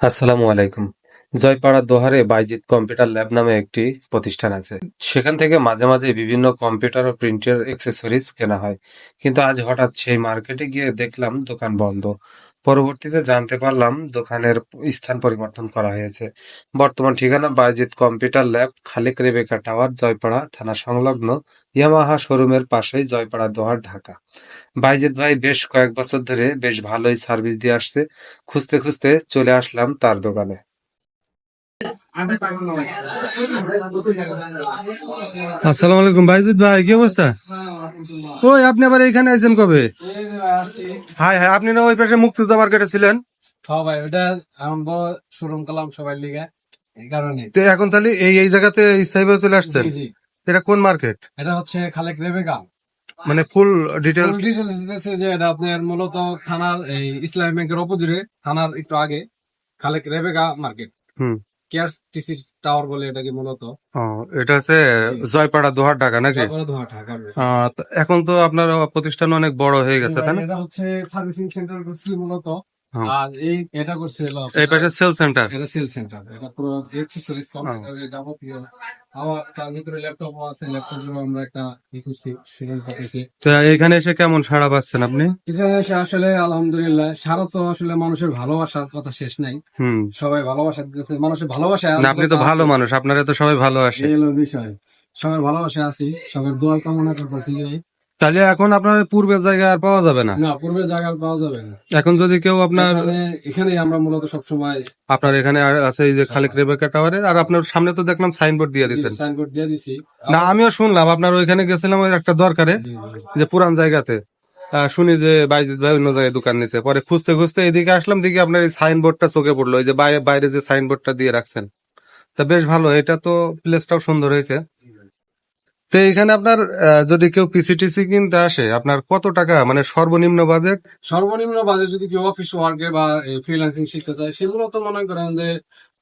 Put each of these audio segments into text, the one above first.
আসসালামু আলাইকুম। জয়পাড়া দোহারে বাইজিৎ কম্পিউটার ল্যাব নামে একটি প্রতিষ্ঠান আছে। সেখান থেকে মাঝে মাঝে বিভিন্ন কম্পিউটার ও প্রিন্টের অ্যাক্সেসরিজ কেনা হয়। কিন্তু আজ হঠাৎ সেই মার্কেটে গিয়ে দেখলাম দোকান বন্ধ। পরবর্তীতে জানতে পারলাম দোকানের স্থান পরিবর্তন করা হয়েছে। বর্তমান ঠিকানা বাইজিৎ computer lab, Khalek Rebecca tower, Joypara থানা সংলগ্ন ইয়ামাহা শোরুমের পাশেই জয়পাড়া দোহার ঢাকা। বাইজিৎ ভাই বেশ কয়েক বছর ধরে বেশ ভালোই সার্ভিস দিয়ে আসছে। খুঁজতে খুঁজতে চলে আসলাম তার দোকানে। আসসালামু আলাইকুম ভাইজিৎ ভাই কি অবস্থা? ওই আপনি আবার এখানে আছেন কবে? হাই হাই আপনি না ওই পাশে মুক্তিযোদ্ধা মার্কেটে ছিলেন? সবাই ওটা আরম্ভ শোরুম করলাম সবাই লিগে এই কারণে। তো এখন তাহলে এই এই জায়গাতে স্থায়ীভাবে চলে আসছেন। এটা কোন মার্কেট? এটা হচ্ছে খালেক রেবেকা মানে ফুল ডিটেলস দিতেছে যে এটা আপনার মূলত থানার এই ইসলামী ব্যাংকের অপোজিটে থানার একটু আগে খালেক রেবেগা মার্কেট। হুম। টিসি টাওয়ার বলে এটাকে মূলত। এটা হচ্ছে জয়পাড়া দোহার ঢাকা নাকি? এখন তো আপনার প্রতিষ্ঠান অনেক বড় হয়ে গেছে তাই না? এটা হচ্ছে সার্ভিসিং সেন্টার মূলত। আর এই এটা করছে এই পাশে সেল সেন্টার এটা সেল সেন্টার এটা পুরো এক্সেসরিজ হ্যাঁ। যাবতীয়। আমার তার ভিতরে ল্যাপটপ আছে আমরা একটা ই করছি করতেছি তো এখানে এসে কেমন সাড়া পাচ্ছেন আপনি? এখানে এসে আসলে আলহামদুলিল্লাহ সারা তো আসলে মানুষের ভালোবাসার কথা শেষ নাই। হুম। সবাই ভালোবাসা দিতেছে মানুষের ভালোবাসা আপনি তো ভালো মানুষ আপনারা তো সবাই ভালো আসে এই বিষয়। সবাই ভালোবাসা আছি সবাই দোয়া কামনা করতেছি তাহলে এখন আপনার পূর্বের জায়গা আর পাওয়া যাবে না? না পূর্বের জায়গা আর পাওয়া যাবে না। এখন যদি কেউ আপনার এখানে আমরা মূলত সবসময় আপনার এখানে আছে এই যে খালেক রেবেকা টাওয়ারের আর আপনার সামনে তো দেখলাম সাইনবোর্ড দিয়ে দিচ্ছেন সাইনবোর্ড দিয়ে দিছি। না আমিও শুনলাম আপনার ওইখানে গেছিলাম ওই একটা দরকারে। যে পুরান জায়গাতে। আহ, শুনি যে বাইজিৎ ভাই অন্য জায়গায় দোকান নিছে। পরে খুঁজতে খুঁজতে এদিকে আসলাম দেখি আপনার এই সাইনবোর্ডটা চোখে পড়ল ওই যে বাইরে যে সাইনবোর্ডটা দিয়ে রাখছেন। তা বেশ ভালো এটা তো প্লেসটাও সুন্দর হয়েছে। তো এখানে আপনার যদি কেউ পিসিটিসি কিনতে আসে, আপনার কত টাকা মানে সর্বনিম্ন বাজেট? সর্বনিম্ন বাজেট যদি কেউ অফিস ওয়ার্কে বা ফ্রিল্যান্সিং শিখতে চায় সেগুলো তো মনে করেন যে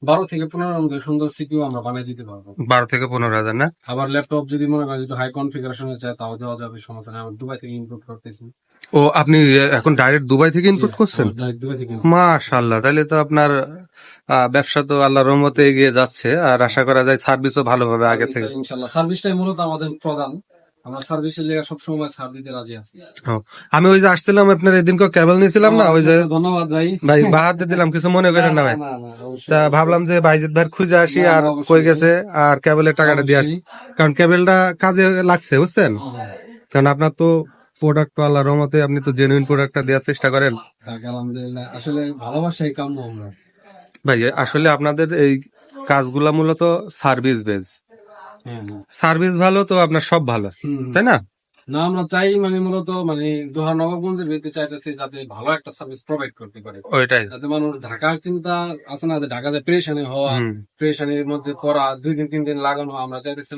বারো থেকে পনেরো মধ্যে সুন্দর সিকিউ আমরা বানিয়ে দিতে পারব। বারো থেকে পনেরো হাজার না? আবার ল্যাপটপ যদি মনে করেন যদি হাই কনফিগারেশন চায় তাও দেওয়া যাবে সমস্যা নেই। আমরা দুবাই থেকে ইম্পোর্ট করতেছি। ও আপনি এখন ডাইরেক্ট দুবাই থেকে ইনপুট করছেন? মাশাল্লাহ তাহলে তো আপনার ব্যবসা তো আল্লাহর রহমতে এগিয়ে যাচ্ছে। আর আশা করা যায় সার্ভিসও ভালোভাবে আগে থেকে ইনশাল্লাহ সার্ভিসটাই মূলত আমাদের প্রধান। আমরা সার্ভিসের লেগে সবসময় সার দিতে রাজি আছি। আমি ওই যে আসছিলাম আপনার এদিনকে কেবল নিয়েছিলাম না ওই যে আচ্ছা, ধন্যবাদ ভাই। ভাই বাহার দিলাম কিছু মনে করেন না ভাই। তা ভাবলাম যে বাইজিৎ ভাই খুঁজে আসি আর কই গেছে আর কেবলের টাকাটা দিয়ে আসি। কারণ কেবলটা কাজে লাগছে বুঝছেন? কারণ আপনার তো প্রোডাক্ট তো আল্লাহর রহমতে আপনি তো জেনুইন প্রোডাক্টটা দেওয়ার চেষ্টা করেন। আলহামদুলিল্লাহ। আসলে ভালোবাসাই কাম্য আমরা। ভাই আসলে আপনাদের এই কাজগুলা মূলত সার্ভিস বেজ হ্যাঁ, হ্যাঁ। সার্ভিস ভালো তো আপনার সব ভালো। তাই না? না আমরা চাই মানে মূলত মানে দোহা নবাবগঞ্জের ভিত্তি চাইতেছি যাতে ভালো একটা সার্ভিস প্রোভাইড করতে পারে। ওইটাই। যাতে মানুষ ঢাকার চিন্তা আছে না যে প্রেশানে হওয়া। মধ্যে পড়া দুই দিন তিন দিন লাগানো আমরা চাইতেছি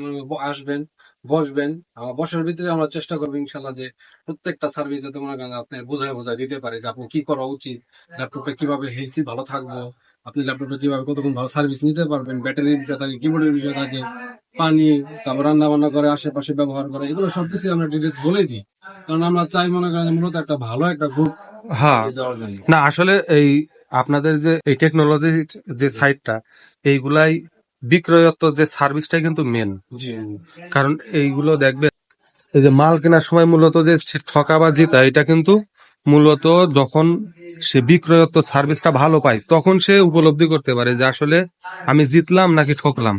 আসবেন বসবেন। আমার বসার ভিতরে আমরা চেষ্টা করব ইনশাল্লাহ যে প্রত্যেকটা সার্ভিস যাতে মনে করেন আপনি বুঝায় বুঝায় দিতে পারে যে আপনি কি করা উচিত ল্যাপটপে কীভাবে হেলথি ভালো থাকব আপনি ল্যাপটপে কীভাবে কতক্ষণ ভালো সার্ভিস নিতে পারবেন? ব্যাটারির বিষয় থাকে কিবোর্ডের বিষয় থাকে পানি তারপর রান্না বান্না করে আশেপাশে ব্যবহার করে এগুলো সবকিছু আমরা ডিটেলস বলে দিই। কারণ আমরা চাই মনে করেন মূলত একটা ভালো একটা গ্রুপ হ্যাঁ। না আসলে এই আপনাদের যে এই টেকনোলজি যে সাইটটা এইগুলাই বিক্রয়ত্ব যে সার্ভিসটাই কিন্তু মেন জি কারণ এইগুলো দেখবে এই যে মাল কেনার সময় মূলত যে ঠকা বা জিতা এটা কিন্তু মূলত যখন সে বিক্রয়ত্ব সার্ভিসটা ভালো পায় তখন সে উপলব্ধি করতে পারে যে আসলে আমি জিতলাম নাকি ঠকলাম।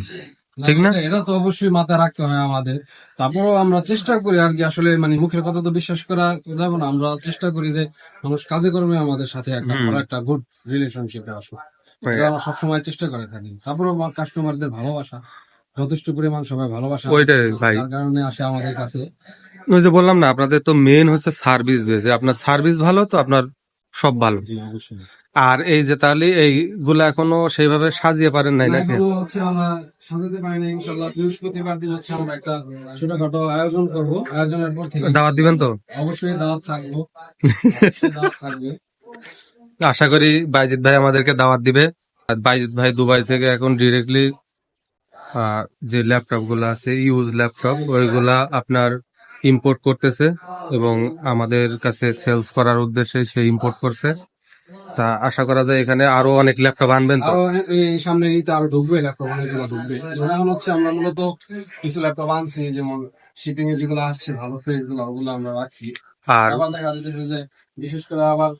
ঠিক না? এটা তো অবশ্যই মাথায় রাখতে হয় আমাদের। তারপরও আমরা চেষ্টা করি আর কি আসলে মানে মুখের কথা তো বিশ্বাস করা যাবে না। আমরা চেষ্টা করি যে মানুষ কাজে কর্মে আমাদের সাথে একটা একটা গুড রিলেশনশিপে আসুক। এটা আমরা সবসময় চেষ্টা করে থাকি। তারপরও কাস্টমারদের ভালোবাসা যথেষ্ট পরিমাণ সবাই ভালোবাসা ওইটাই ভাই। কারণে আসে আমাদের কাছে। ওই যে বললাম না আপনাদের তো মেন হচ্ছে সার্ভিস বেজে আপনার সার্ভিস ভালো তো আপনার সব ভালো। আর এই যে তাহলে এইগুলা এখনও সেইভাবে সাজিয়ে পারেন নাই নাকি? হচ্ছে আমরা সাজাতে পারি না ইনশাল্লাহ বৃহস্পতিবার দিন হচ্ছে আমরা একটা ছোটখাটো আয়োজন করব। আয়োজনের পর থেকে দাওয়াত দিবেন তো? অবশ্যই দাওয়াত থাকব। দাওয়াত থাকবে। আশা করি বাইজিৎ ভাই আমাদেরকে দাওয়াত দিবে। বাইজিৎ ভাই দুবাই থেকে এখন ডিরেক্টলি যে ল্যাপটপগুলো আছে ইউজ ল্যাপটপ ওইগুলা আপনার ইম্পোর্ট করতেছে এবং আমাদের কাছে সেলস করার উদ্দেশ্যে সে ইম্পোর্ট করছে। তা আশা করা যায় এখানে আরও অনেক ল্যাপটপ আনবেন তো। এই সামনে তো আরও ঢুকবে ল্যাপটপ অনেকগুলো ঢুকবে। যেমন এখন হচ্ছে আমরা মূলত কিছু ল্যাপটপ আনছি যেমন শিপিং এ যেগুলো আসছে ভালো সেগুলো গুলো ওগুলো আমরা রাখছি। আর আবার দেখা যে বিশেষ করে আবার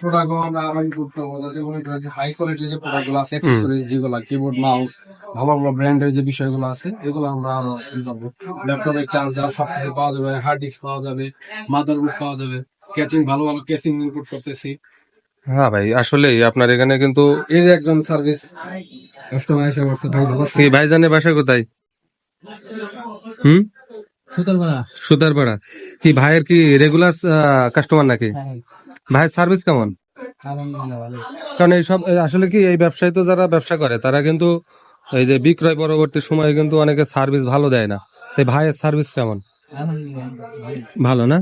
প্রোডাক্ট আমরা আবার ইম্পোর্ট করব। যাতে মনে করেন যে হাই কোয়ালিটির যে প্রোডাক্টগুলো আছে অ্যাক্সেসরিজ যেগুলো কিবোর্ড মাউস ভালো ভালো ব্র্যান্ডের যে বিষয়গুলো আছে এগুলো আমরা আরও করব। ল্যাপটপের চার্জার সব কিছু পাওয়া যাবে হার্ড ডিস্ক পাওয়া যাবে মাদারবোর্ড পাওয়া যাবে। ক্যাচিং ভালো ভালো ক্যাচিং ইম্পোর্ট করতেছি। হ্যাঁ ভাই আসলেই আপনার এখানে কিন্তু এই যে একজন সার্ভিস কাস্টমার এসে বলছে ভাই ভালো কি ভাইজানের বাসা কোথায়? হুম? সুতলপাড়া সুতারপাড়া। কি ভাইয়ের কি রেগুলার কাস্টমার নাকি? ভাইয়ের সার্ভিস কেমন? কারণ এই সব আসলে কি এই ব্যবসায় তো যারা ব্যবসা করে তারা কিন্তু এই যে বিক্রয় পরবর্তী সময়ে কিন্তু অনেকে সার্ভিস ভালো দেয় না। তাই ভাইয়ের সার্ভিস কেমন? ভালো না?